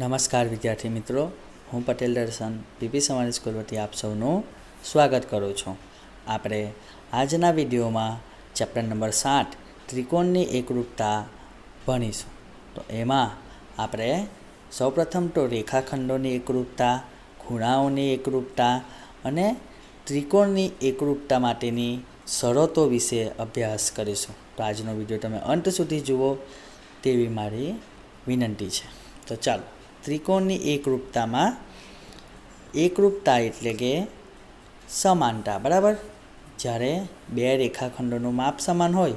નમસ્કાર વિદ્યાર્થી મિત્રો. હું પટેલ દર્શન, પીપી સમારી સ્કૂલ વતી આપ સૌનું સ્વાગત કરું છું. આપણે આજના વિડીયોમાં ચેપ્ટર નંબર સાત, ત્રિકોણની એકરૂપતા ભણીશું. તો એમાં આપણે સૌપ્રથમ તો રેખાખંડોની એકરૂપતા, ખૂણાઓની એકરૂપતા અને ત્રિકોણની એકરૂપતા માટેની શરતો વિશે અભ્યાસ કરીશું. તો આજનો વીડિયો તમે અંત સુધી જુઓ તેવી મારી વિનંતી છે. તો ચાલો. ત્રિકોણની એકરૂપતામાં એકરૂપતા એટલે કે સમાનતા, બરાબર? જ્યારે બે રેખાખંડોનું માપ સમાન હોય,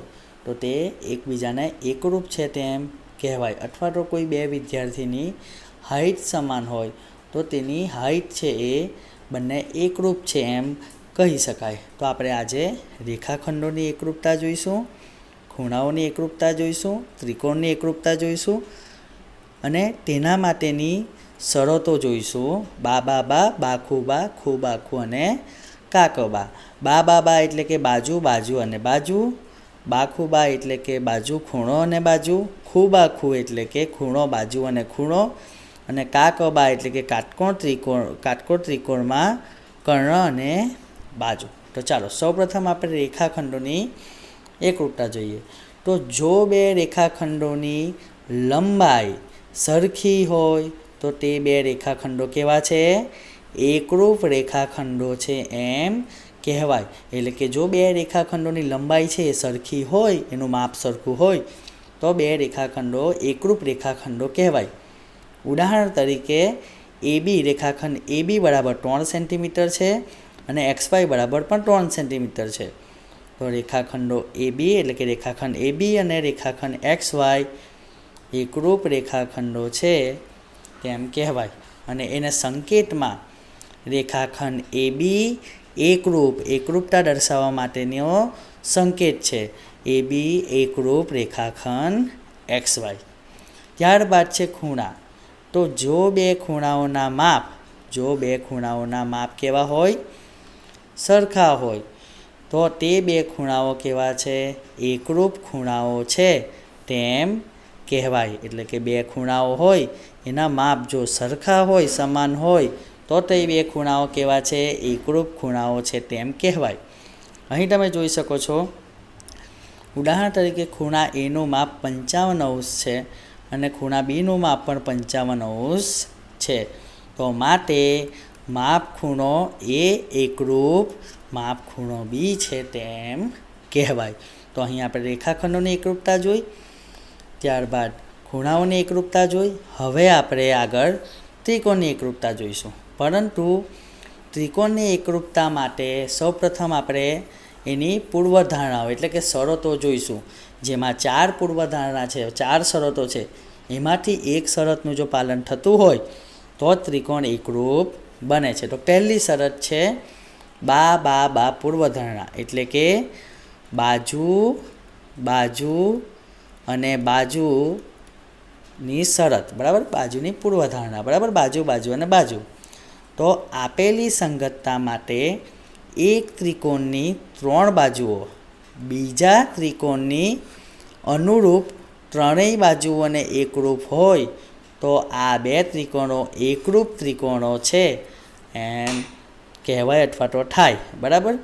તો તે એકબીજાને એકરૂપ છે તેમ કહેવાય. અથવા તો કોઈ બે વિદ્યાર્થીની હાઇટ સમાન હોય, તો તેની હાઇટ છે એ બંને એકરૂપ છે એમ કહી શકાય. તો આપણે આજે રેખાખંડોની એકરૂપતા જોઈશું, ખૂણાઓની એકરૂપતા જોઈશું, ત્રિકોણની એકરૂપતા જોઈશું અને તેના માટેની શરતો જોઈશું. બા બા બા, બાખુ, બા, ખુ, બાખુ અને કાકબા બા. બા બા એટલે કે બાજુ બાજુ અને બાજુ. બાખુ, બા એટલે કે બાજુ, ખૂણો અને બાજુ. ખૂ, બાખુ એટલે કે ખૂણો, બાજુ અને ખૂણો. અને કાકબા એટલે કે કાટકોણ ત્રિકોણ, કાટકોણ ત્રિકોણમાં કર્ણ અને બાજુ. તો ચાલો, સૌપ્રથમ આપણે રેખાખંડોની એકરૂપતા જોઈએ. તો જો બે રેખાખંડોની લંબાઈ સરખી હોય તો તે બે રેખાખંડો કેવા છે? એકરૂપ રેખાખંડો છે એમ કહેવાય. એટલે કે જો બે રેખાખંડોની લંબાઈ છે એ સરખી હોય, એનું માપ સરખું હોય, તો બે રેખાખંડો એકરૂપ રેખાખંડો કહેવાય. ઉદાહરણ તરીકે એ બી રેખાખંડ એ બી બરાબર ત્રણ સેન્ટીમીટર છે અને એક્સ વાય બરાબર પણ ત્રણ સેન્ટીમીટર છે. તો રેખાખંડો એ બી એટલે કે રેખાખંડ એ બી અને રેખાખંડ એક્સ વાય એકરૂપ રેખાખંડો છે તેમ કહેવાય. અને એને સંકેતમાં રેખાખંડ એ બી એકરૂપ એકરૂપતા દર્શાવવા માટેનો સંકેત છે. એ બી એકરૂપ રેખાખંડ એક્સ વાય. ત્યારબાદ છે ખૂણા. તો જો બે ખૂણાઓના માપ, જો બે ખૂણાઓના માપ કેવા હોય? સરખા હોય. તો તે બે ખૂણાઓ કેવા છે? એકરૂપ ખૂણાઓ છે. તેમ કહેવાય. એટલે કે બે ખૂણાઓ હોય, એના માપ જો સરખા હોય, સમાન હોય, તો તે બે ખૂણાઓ કેવા છે? એકરૂપ ખૂણાઓ છે તેમ કહેવાય. અહીં તમે જોઈ શકો છો, ઉદાહરણ તરીકે ખૂણા એનું માપ પંચાવન અંશ છે અને ખૂણા બીનું માપ પણ પંચાવન અંશ છે. તો માટે માપ ખૂણો એ એકરૂપ, માપ ખૂણો બી છે તેમ કહેવાય. તો અહીં આપણે રેખાખંડોની એકરૂપતા જોઈ. ત્યારબાદ ખૂણાઓની એકરૂપતા જોઈ. હવે આપણે આગળ ત્રિકોણની એકરૂપતા જોઈશું. પરંતુ ત્રિકોણની એકરૂપતા માટે સૌપ્રથમ આપણે એની પૂર્વધારણાઓ, એટલે કે શરતો જોઈશું. જેમાં ચાર પૂર્વધારણા છે, ચાર શરતો છે. એમાંથી એક શરતનું જો પાલન થતું હોય, તો ત્રિકોણ એકરૂપ બને છે. તો પહેલી શરત છે બા બા બા પૂર્વધારણા. એટલે કે બાજુ બાજુ અને બાજુની શરત, બરાબર? બાજુની પૂર્વધારણા, બરાબર? બાજુ બાજુ અને બાજુ. તો આપેલી સંગતતા માટે એક ત્રિકોણની ત્રણ બાજુઓ, બીજા ત્રિકોણની અનુરૂપ ત્રણેય બાજુઓને એકરૂપ હોય, તો આ બે ત્રિકોણો એકરૂપ ત્રિકોણો છે. એમ કહેવાય અથવા તો થાય, બરાબર?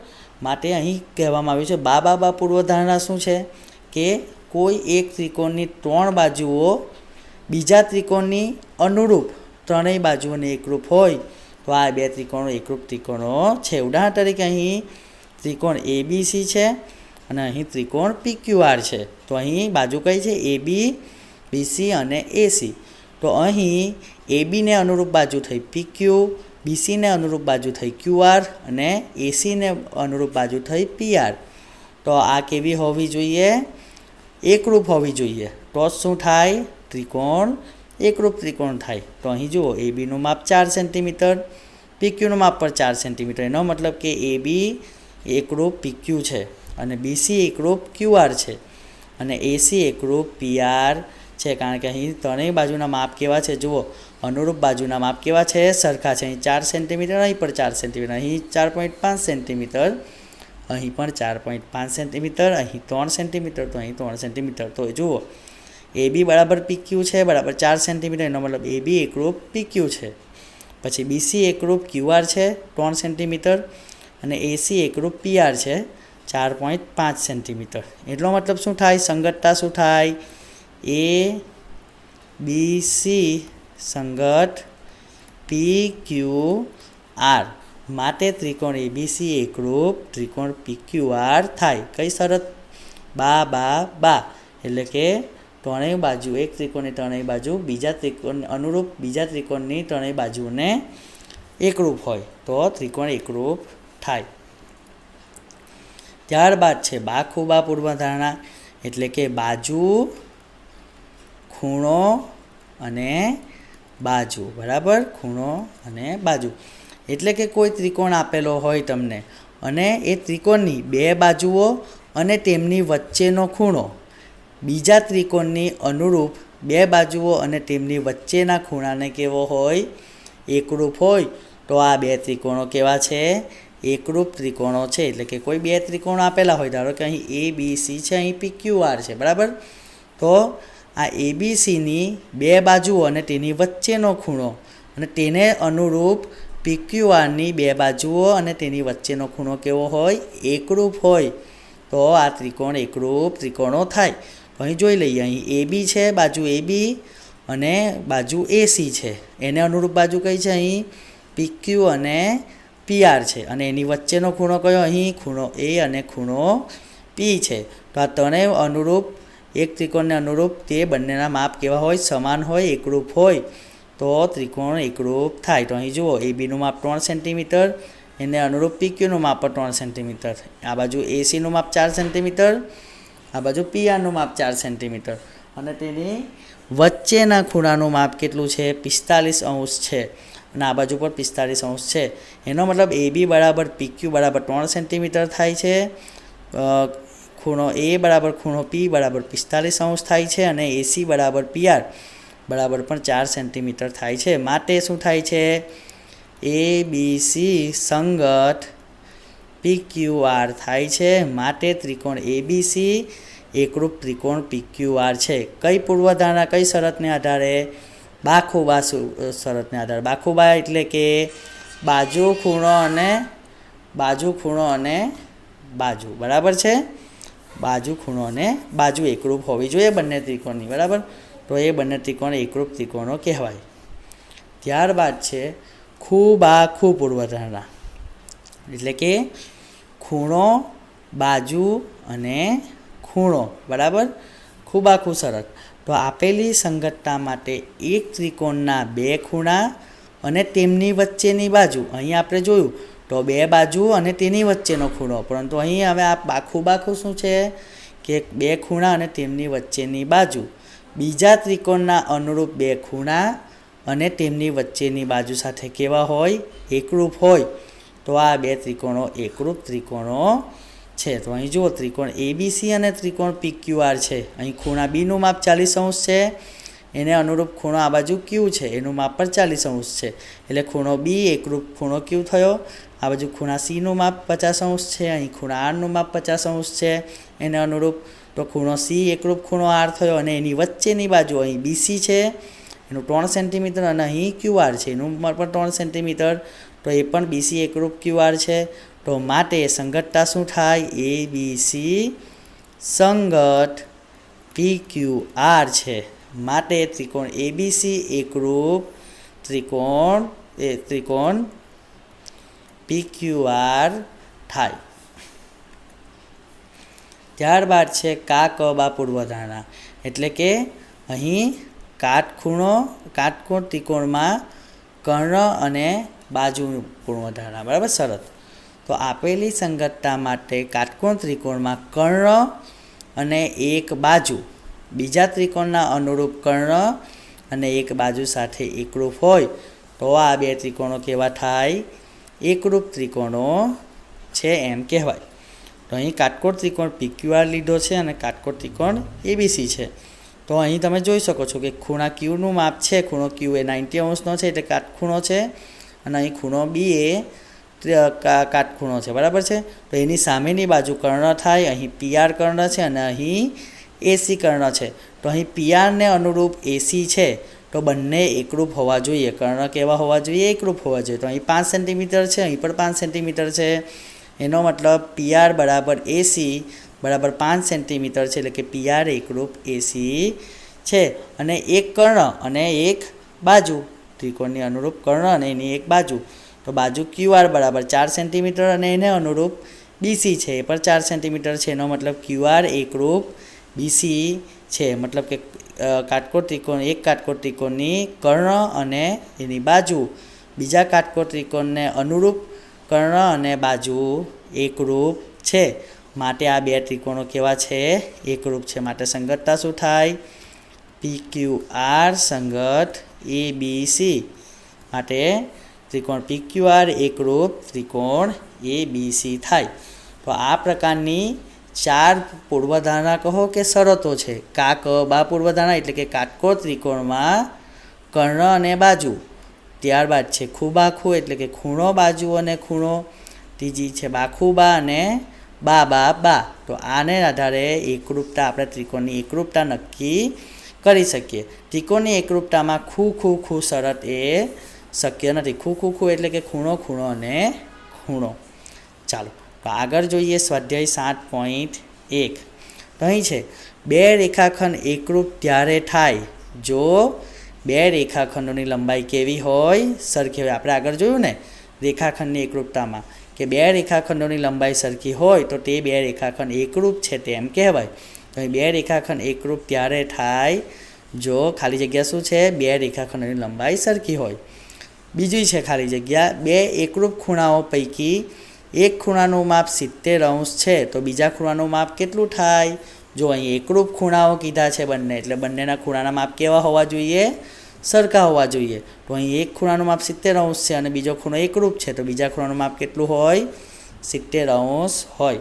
માટે અહીં કહેવામાં આવ્યું છે, બા બા બા, પૂર્વધારણા શું છે? કે કોઈ એક ત્રિકોણની ત્રણ બાજુઓ, બીજા ત્રિકોણની અનુરૂપ ત્રણેય બાજુઓને એકરૂપ હોય. તો આ બે ત્રિકોણો એકરૂપ ત્રિકોણો છે. ઉદાહરણ તરીકે અહીં ત્રિકોણ એ બી સી છે અને અહીં ત્રિકોણ પી ક્યુ આર છે. તો અહીં બાજુ કઈ છે? એ બી બીસી અને એસી તો અહીં એ બીને અનુરૂપ બાજુ થઈ પી ક્યુ બીસીને અનુરૂપ બાજુ થઈ ક્યુ આર અને એસીને અનુરૂપ બાજુ થઈ પી આર તો આ કેવી હોવી જોઈએ? એકરૂપ હોવી જોઈએ. તો શું થાય? ત્રિકોણ. એકરૂપ ત્રિકોણ થાય. તો અહીં જુઓ એ બીનું માપ ચાર સેન્ટીમીટર પીક્યુનું માપ પણ ચાર સેન્ટીમીટર. એનો મતલબ કે એ બી એકરૂપ પીક્યુ છે અને બીસી એકરૂપ ક્યુઆર છે અને એસી એકરૂપ પીઆર છે. કારણ કે અહીં ત્રણેય બાજુના માપ કેવા છે? જુઓ, અનુરૂપ બાજુના માપ કેવા છે? સરખા છે. અહીં ચાર સેન્ટીમીટર, અહીં પણ ચાર સેન્ટીમીટર, અહીં ચાર પોઈન્ટ પાંચ સેન્ટીમીટર અહીં પણ ચાર પોઈન્ટ પાંચ સેન્ટીમીટર, અહીં ત્રણ સેન્ટીમીટર, તો અહીં ત્રણ સેન્ટીમીટર. તો જુઓ, એ બી બરાબર પીક્યુ છે, બરાબર ચાર સેન્ટીમીટર, એનો મતલબ એ બી એકરૂપ પીક્યુ છે. પછી બીસી એકરૂપ ક્યુઆર છે, ત્રણ સેન્ટીમીટર, અને એસી એકરૂપ પીઆર છે, ચાર પોઈન્ટ પાંચ સેન્ટીમીટર. એટલો મતલબ શું થાય? સંગતતા શું થાય? એ બી સી સંગત પી ક્યુ આર માટે ત્રિકોણ એબીસી એકરૂપ ત્રિકોણ પીક્યુઆર થાય. કઈ શરત? બા બા બા. એટલે કે ત્રણેય બાજુ, એક ત્રિકોણની ત્રણેય બાજુ, બીજા ત્રિકોણ અનુરૂપ બીજા ત્રિકોણની ત્રણેય બાજુને એકરૂપ હોય. તો ત્રિકોણ એકરૂપ થાય. ત્યારબાદ છે બા ખૂબા પૂર્વધારણા. એટલે કે બાજુ, ખૂણો અને બાજુ. બરાબર? ખૂણો અને બાજુ. એટલે કે કોઈ ત્રિકોણ આપેલો હોય તમને. અને એ ત્રિકોણની બે બાજુઓ અને તેમની વચ્ચેનો ખૂણો. બીજા ત્રિકોણની અનુરૂપ બે બાજુઓ અને તેમની વચ્ચેના ખૂણાને કેવો હોય? એકરૂપ હોય. તો આ બે ત્રિકોણો કેવા છે? એકરૂપ ત્રિકોણો છે. એટલે કે કોઈ બે ત્રિકોણો આપેલા હોય. ધારો કે અહીં એ બી સી છે, અહીં પી ક્યુ આર છે. બરાબર? તો આ એબીસીની બે બાજુઓ અને તેની વચ્ચેનો ખૂણો. અને તેને અનુરૂપ પીક્યુઆરની બે બાજુઓ અને તેની વચ્ચેનો ખૂણો કેવો હોય, એકરૂપ હોય, તો આ ત્રિકોણ એકરૂપ ત્રિકોણો થાય. અહીં જોઈ લઈએ, અહીં એ બી છે, બાજુ એ બી અને બાજુ એસી છે. એને અનુરૂપ બાજુ કઈ છે અહીં? પીક્યુ અને પીઆર છે. અને એની વચ્ચેનો ખૂણો કયો? અહીં ખૂણો એ અને ખૂણો પી છે. તો આ ત્રણેય અનુરૂપ, એક ત્રિકોણને અનુરૂપ તે બંનેના માપ કેવા હોય? સમાન હોય, એકરૂપ હોય. તો ત્રિકોણ એકરૂપ થાય. તો અહીં જુઓ એ બીનું માપ ત્રણ સેન્ટીમીટર, એને અનુરૂપ પીક્યુનું માપ ત્રણ સેન્ટીમીટર આ બાજુ એસીનું માપ ચાર સેન્ટીમીટર, આ બાજુ પીઆરનું માપ ચાર સેન્ટીમીટર. અને તેની વચ્ચેના ખૂણાનું માપ કેટલું છે? પિસ્તાલીસ અંશ છે. અને આ બાજુ પર પિસ્તાલીસ અંશ છે. એનો મતલબ એ બી બરાબર પીક્યુ બરાબર ત્રણ સેન્ટીમીટર થાય છે. ખૂણો એ બરાબર ખૂણો પી બરાબર પિસ્તાલીસ અંશ થાય છે અને એસી બરાબર પીઆર બરાબર પણ ચાર સેન્ટીમીટર થાય છે. માટે શું થાય છે? એ બી સી સંગત પી ક્યુ આર થાય છે. માટે ત્રિકોણ એબીસી એકરૂપ ત્રિકોણ પી ક્યુ આર છે. કઈ પૂર્વધારણા કઈ શરતને આધારે? બાખુબા શરતને આધારે. બાખુબા એટલે કે બાજુ, ખૂણો અને બાજુ, ખૂણો અને બાજુ. બરાબર છે? બાજુ, ખૂણો અને બાજુ એકરૂપ હોવી જોઈએ બંને ત્રિકોણની. બરાબર? તો એ બંને ત્રિકોણ એકરૂપ ત્રિકોણો કહેવાય. ત્યારબાદ છે ખૂબ આખું પૂર્વધારણા એટલે કે ખૂણો, બાજુ અને ખૂણો. બરાબર? ખૂબ આખું શરત તો આપેલી સંગતતા માટે એક ત્રિકોણના બે ખૂણા અને તેમની વચ્ચેની બાજુ. અહીં આપણે જોયું તો બે બાજુ અને તેની વચ્ચેનો ખૂણો. પરંતુ અહીં હવે આ બાખું બાખું શું છે? કે બે ખૂણા અને તેમની વચ્ચેની બાજુ. બીજા ત્રિકોણના અનુરૂપ બે ખૂણા અને તેમની વચ્ચેની બાજુ સાથે કેવા હોય? એકરૂપ હોય. તો આ બે ત્રિકોણો એકરૂપ ત્રિકોણો છે. તો અહીં જુઓ, ત્રિકોણ એબીસી અને ત્રિકોણ પી ક્યુ આર છે. અહીં ખૂણા બીનું માપ ચાલીસ અંશ છે. એને અનુરૂપ ખૂણો આ બાજુ ક્યુ છે. એનું માપ પણ ચાલીસ અંશ છે. એટલે ખૂણો બી એકરૂપ ખૂણો ક્યુ થયો. આ બાજુ ખૂણા સીનું માપ પચાસ અંશ છે. અહીં ખૂણા આરનું માપ પચાસ અંશ છે. એને અનુરૂપ તો ખૂણો સી એકરૂપ ખૂણો આર થયો અને એની વચ્ચેની બાજુ અહીં બીસી છે. એનું ત્રણ સેન્ટીમીટર અને અહીં ક્યુ આર છે. એનું પણ ત્રણ સેન્ટીમીટર તો એ પણ બીસી એકરૂપ ક્યુ આર છે. તો માટે સંગતતા શું થાય? એ બી સી સંગત પી ક્યુ આર છે. માટે ત્રિકોણ એબીસી એકરૂપ ત્રિકોણ, એ ત્રિકોણ પી ક્યુ આર થાય. ત્યારબાદ છે કા બા પૂર્વધારણા એટલે કે અહીં કાટખૂણો કાટકોણ ત્રિકોણમાં કર્ણ અને બાજુ પૂર્વધારણા. બરાબર? શરત. તો આપેલી સંગતતા માટે કાટકોણ ત્રિકોણમાં કર્ણ અને એક બાજુ. બીજા ત્રિકોણના અનુરૂપ કર્ણ અને એક બાજુ સાથે એકરૂપ હોય તો આ બે ત્રિકોણો કેવા થાય? એકરૂપ ત્રિકોણો છે એમ કહેવાય. તો અહીં કાટકોટ ત્રિકોણ પીક્યુઆર લીધો છે અને કાટકોટ ત્રિકોણ એબીસી છે. તો અહીં તમે જોઈ શકો છો કે ખૂણા ક્યુનું માપ છે, ખૂણો ક્યુ એ નાઇન્ટી અંશનો છે એટલે કાટખૂણો છે અને અહીં ખૂણો બી એ કાટખૂણો છે. બરાબર છે? તો એની સામેની બાજુ કર્ણ થાય, અહીં પીઆર કર્ણ છે અને અહીં એસી કર્ણ છે. તો અહીં પીઆરને અનુરૂપ એસી છે. તો બંને એકરૂપ હોવા જોઈએ. કર્ણ કેવા હોવા જોઈએ? એકરૂપ હોવા જોઈએ. તો અહીં પાંચ સેન્ટીમીટર છે, અહીં પણ પાંચ સેન્ટીમીટર છે. એનો મતલબ પીઆર બરાબર એસી બરાબર પાંચ સેન્ટીમીટર છે, એટલે કે પીઆર એકરૂપ એસી છે. અને એક કર્ણ અને એક બાજુ, ત્રિકોણની અનુરૂપ કર્ણ અને એની એક બાજુ. તો બાજુ ક્યુઆર બરાબર ચાર સેન્ટીમીટર અને એને અનુરૂપ બીસી છે, એ પણ ચાર સેન્ટીમીટર છે. એનો મતલબ ક્યુઆર એકરૂપ બીસી છે. મતલબ કે કાટકોટ ત્રિકોણ, એક કાટકોટ ત્રિકોણની કર્ણ અને એની બાજુ. બીજા કાટકોટ ત્રિકોણને અનુરૂપ કર્ણ અને બાજુ એકરૂપ છે. માટે આ બે ત્રિકોણો કેવા છે? એકરૂપ છે માટે સંગતતા શું થાય? પી ક્યુ આર સંગત એ બી સી માટે ત્રિકોણ પી ક્યુ આર એકરૂપ ત્રિકોણ એ બી સી થાય. તો આ પ્રકારની ચાર પૂર્વધારણા કહો કે શરતો છે. કાક, બા પૂર્વધારણા એટલે કે કાકો ત્રિકોણમાં કર્ણ અને બાજુ. ત્યારબાદ છે ખૂબ આખું એટલે કે ખૂણો બાજુ અને ખૂણો. ત્રીજી છે બાખુબા અને બા બા બા તો આને આધારે એકરૂપતા, આપણે ત્રિકોણની એકરૂપતા નક્કી કરી શકીએ. ત્રિકોણની એકરૂપતામાં ખૂ ખૂ ખૂ શરત એ શક્ય નથી. ખૂ ખૂ ખૂ એટલે કે ખૂણો ખૂણો અને ખૂણો. ચાલો, તો આગળ જોઈએ સ્વાધ્યાય સાત પોઈન્ટ એક. તો અહીં છે, બે રેખાખંડ એકરૂપ ત્યારે થાય જો બે રેખાખંડોની લંબાઈ કેવી હોય? સરખી હોય. આપણે આગળ જોયું ને, રેખાખંડની એકરૂપતામાં કે બે રેખાખંડોની લંબાઈ સરખી હોય તો તે બે રેખાખંડ એકરૂપ છે તેમ કહેવાય. તો બે રેખાખંડ એકરૂપ ત્યારે થાય જો ખાલી જગ્યા શું છે? બે રેખાખંડોની લંબાઈ સરખી હોય. બીજી છે ખાલી જગ્યા. બે એકરૂપ ખૂણાઓ પૈકી એક ખૂણાનું માપ સિત્તેર અંશ છે. તો બીજા ખૂણાનું માપ કેટલું થાય? જો અહીં એકરૂપ ખૂણાઓ કીધા છે બંને, એટલે બંનેના ખૂણાના માપ કેવા હોવા જોઈએ? સરખા હોવા જોઈએ. તો અહીં એક ખૂણાનું માપ સિત્તેર અંશ છે અને બીજો ખૂણો એકરૂપ છે, તો બીજા ખૂણાનું માપ કેટલું હોય? સિત્તેર અંશ હોય.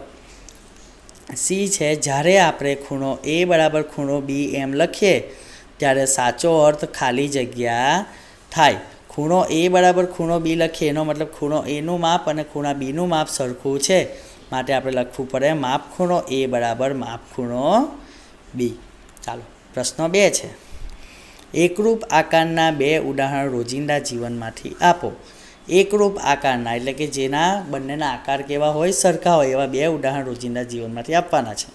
સી છે, જ્યારે આપણે ખૂણો એ બરાબર ખૂણો બી એમ લખીએ, ત્યારે સાચો અર્થ ખાલી જગ્યા થાય. ખૂણો એ બરાબર ખૂણો બી લખીએ, એનો મતલબ ખૂણો એનું માપ અને ખૂણા બીનું માપ સરખું છે. માટે આપણે લખવું પડે માપ ખૂણો એ બરાબર માપ ખૂણો બી ચાલો, પ્રશ્ન બે છે. એકરૂપ આકારના બે ઉદાહરણ રોજિંદા જીવનમાંથી આપો. એકરૂપ આકારના, એટલે કે જેના બંનેના આકાર કેવા હોય, સરખા હોય, એવા બે ઉદાહરણ રોજિંદા જીવનમાંથી આપવાના છે.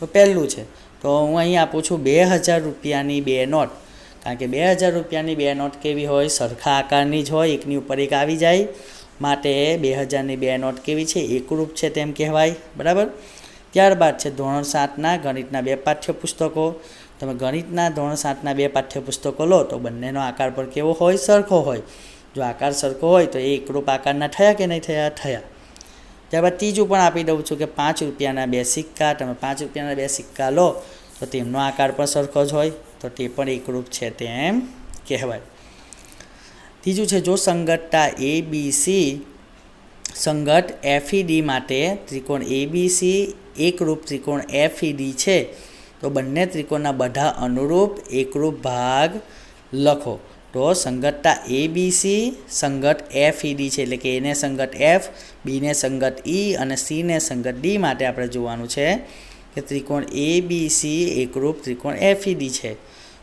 તો પહેલું છે, તો હું અહીં આપું છું બે હજાર રૂપિયાની બે નોટ. કારણ કે બે હજાર રૂપિયાની બે નોટ કેવી હોય? સરખા આકારની જ હોય, એકની ઉપર એક આવી જાય. માટે બે હજારની બે નોટ કેવી છે? એકરૂપ છે તેમ કહેવાય. બરાબર? ત્યારબાદ છે ધોરણ સાતના ગણિતના બે પાઠ્યપુસ્તકો. તમે ગણિતના ધોરણ સાતના બે પાઠ્યપુસ્તકો લો તો બંનેનો આકાર પર કેવો હોય? સરખો હોય. જો આકાર સરખો હોય તો એ એકરૂપ આકારના થયા કે નહીં થયા? થયા. ત્યારબાદ ત્રીજું પણ આપી દઉં છું કે પાંચ રૂપિયાના બે સિક્કા, તમે પાંચ રૂપિયાના બે સિક્કા લો તો તેમનો આકાર પણ સરખો જ હોય. તો તે પણ એકરૂપ છે તેમ કહેવાય. ત્રીજું છે જો સંગતતા એ બી સી સંગત એફઈડી માટે ત્રિકોણ એબીસી એકરૂપ ત્રિકોણ એફઈડી છે, તો બંને ત્રિકોણના બધા અનુરૂપ એકરૂપ ભાગ લખો. તો સંગતતા એ બી સી સંગત એફઈડી છે, એટલે કે એને સંગત એફ, બીને સંગત ઈ અને સીને સંગત ડી માટે આપણે જોવાનું છે કે ત્રિકોણ એ બી સી એકરૂપ ત્રિકોણ એફ ડી છે.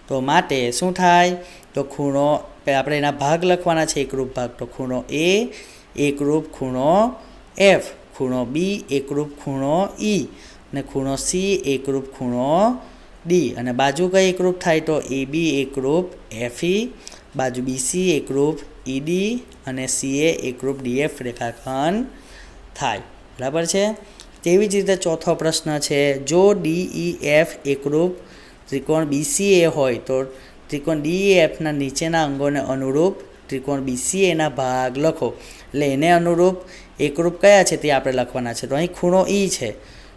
તો માટે શું થાય? તો ખૂણો આપણે એના ભાગ લખવાના છે, એકરૂપ ભાગ. તો ખૂણો એ એકરૂપ ખૂણો એફ ખૂણો બી એકરૂપ ખૂણો ઈ અને ખૂણો સી એકરૂપ ખૂણો ડી અને બાજુ કઈ એકરૂપ થાય? તો એ બી એકરૂપ એફઈ બાજુ બીસી એકરૂપ ઈડી અને સીએ એકરૂપ ડીએફ રેખાખંડ થાય. બરાબર છે? તેવી જ રીતે ચોથો પ્રશ્ન છે. જો ડીઈ એફ એકરૂપ ત્રિકોણ બીસીએ હોય તો ત્રિકોણ ડીએફના નીચેના અંગોને અનુરૂપ ત્રિકોણ બીસીએના ભાગ લખો. એટલે એને અનુરૂપ એકરૂપ કયા છે તે આપણે લખવાના છે. તો અહીં ખૂણો ઈ છે.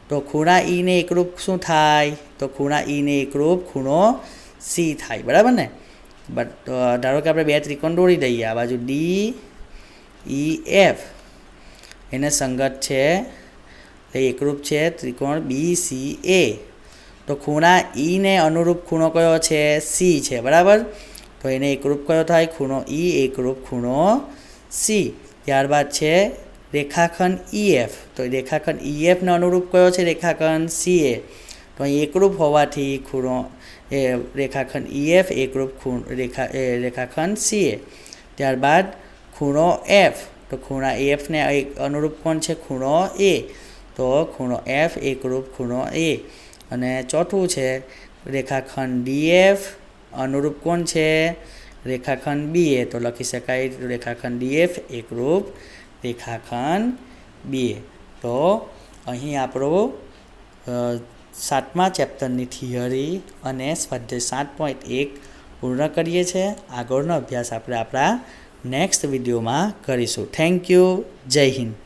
તો ખૂણા ઈને એકરૂપ શું થાય? તો ખૂણા ઈને એકરૂપ ખૂણો સી થાય. બરાબર ને? બટ ધારો કે આપણે બે ત્રિકોણ દોડી દઈએ. આ બાજુ ડી ઈ એફ એને સંગત છે. એકરૂપ છે ત્રિકોણ બી સી એ તો ખૂણા ઈને અનુરૂપ ખૂણો કયો છે? સી છે, બરાબર? તો એને એકરૂપ કયો થાય? ખૂણો ઈ એકરૂપ ખૂણો સી ત્યારબાદ છે રેખાખંડ ઈએફ તો રેખાખંડ ઈએફને અનુરૂપ કયો છે? રેખાખંડ સીએ તો અહીં એકરૂપ હોવાથી ખૂણો એ રેખાખંડ ઈએફ એકરૂપ ખૂણ, રેખા, એ રેખાખંડ સીએ ત્યારબાદ ખૂણો એફ તો ખૂણા એફને અનુરૂપ કોણ છે? ખૂણો એ તો ખૂણો એફ એકરૂપ ખૂણો એ અને ચોથું છે રેખાખંડ ડીએફ અનુરૂપ કોણ છે? રેખાખંડ બી એ. તો લખી શકાય રેખાખંડ ડીએફ એકરૂપ રેખાખંડ બી એ. તો અહીં આપણો સાતમા ચેપ્ટરની થિયરી અને સ્વાધ્યાય સાત પોઈન્ટ એક પૂર્ણ કરીએ છીએ આગળનો અભ્યાસ આપણે આપણા નેક્સ્ટ વિડીયોમાં કરીશું. Thank you. જય હિન્દ.